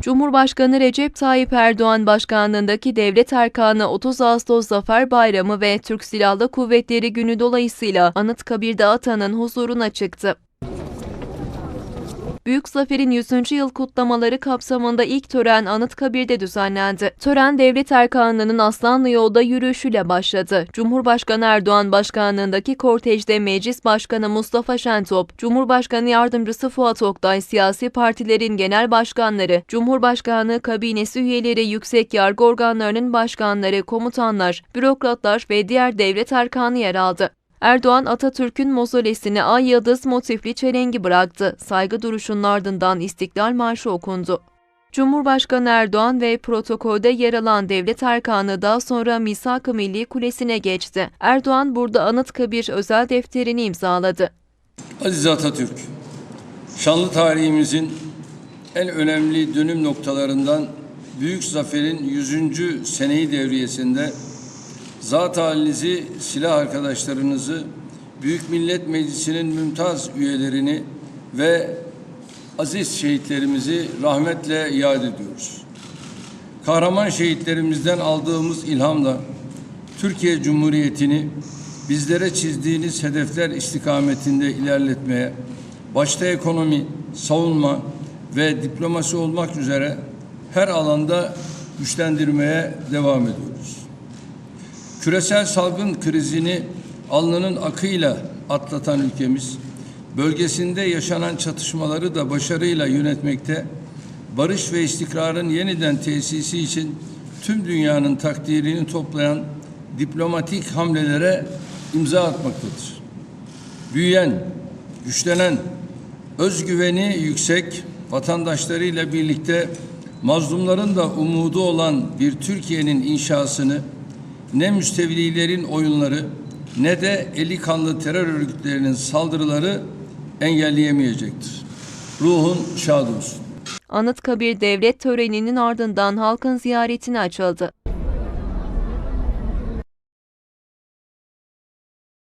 Cumhurbaşkanı Recep Tayyip Erdoğan başkanlığındaki devlet erkanı 30 Ağustos Zafer Bayramı ve Türk Silahlı Kuvvetleri Günü dolayısıyla Anıtkabir'de atanın huzuruna çıktı. Büyük Zafer'in 100. yıl kutlamaları kapsamında ilk tören Anıtkabir'de düzenlendi. Tören devlet erkanlığının Aslanlı Yolda yürüyüşüyle başladı. Cumhurbaşkanı Erdoğan başkanlığındaki kortejde Meclis Başkanı Mustafa Şentop, Cumhurbaşkanı Yardımcısı Fuat Oktay, siyasi partilerin genel başkanları, Cumhurbaşkanlığı kabinesi üyeleri, yüksek yargı organlarının başkanları, komutanlar, bürokratlar ve diğer devlet erkanı yer aldı. Erdoğan Atatürk'ün mozolesine ay yıldız motifli çelengi bıraktı. Saygı duruşunun ardından İstiklal Marşı okundu. Cumhurbaşkanı Erdoğan ve protokolde yer alan devlet erkanı daha sonra Misak-ı Milli Kulesi'ne geçti. Erdoğan burada Anıtkabir özel defterini imzaladı. Aziz Atatürk, şanlı tarihimizin en önemli dönüm noktalarından Büyük Zafer'in 100. seneyi devriyesinde zat halinizi, silah arkadaşlarınızı, Büyük Millet Meclisi'nin mümtaz üyelerini ve aziz şehitlerimizi rahmetle iade ediyoruz. Kahraman şehitlerimizden aldığımız ilhamla Türkiye Cumhuriyeti'ni bizlere çizdiğiniz hedefler istikametinde ilerletmeye, başta ekonomi, savunma ve diplomasi olmak üzere her alanda güçlendirmeye devam ediyoruz. Küresel salgın krizini alnının akıyla atlatan ülkemiz, bölgesinde yaşanan çatışmaları da başarıyla yönetmekte, barış ve istikrarın yeniden tesisi için tüm dünyanın takdirini toplayan diplomatik hamlelere imza atmaktadır. Büyüyen, güçlenen, özgüveni yüksek vatandaşlarıyla birlikte mazlumların da umudu olan bir Türkiye'nin inşasını ne müstevlilerin oyunları ne de eli kanlı terör örgütlerinin saldırıları engelleyemeyecektir. Ruhun şad olsun. Anıtkabir devlet töreninin ardından halkın ziyaretine açıldı.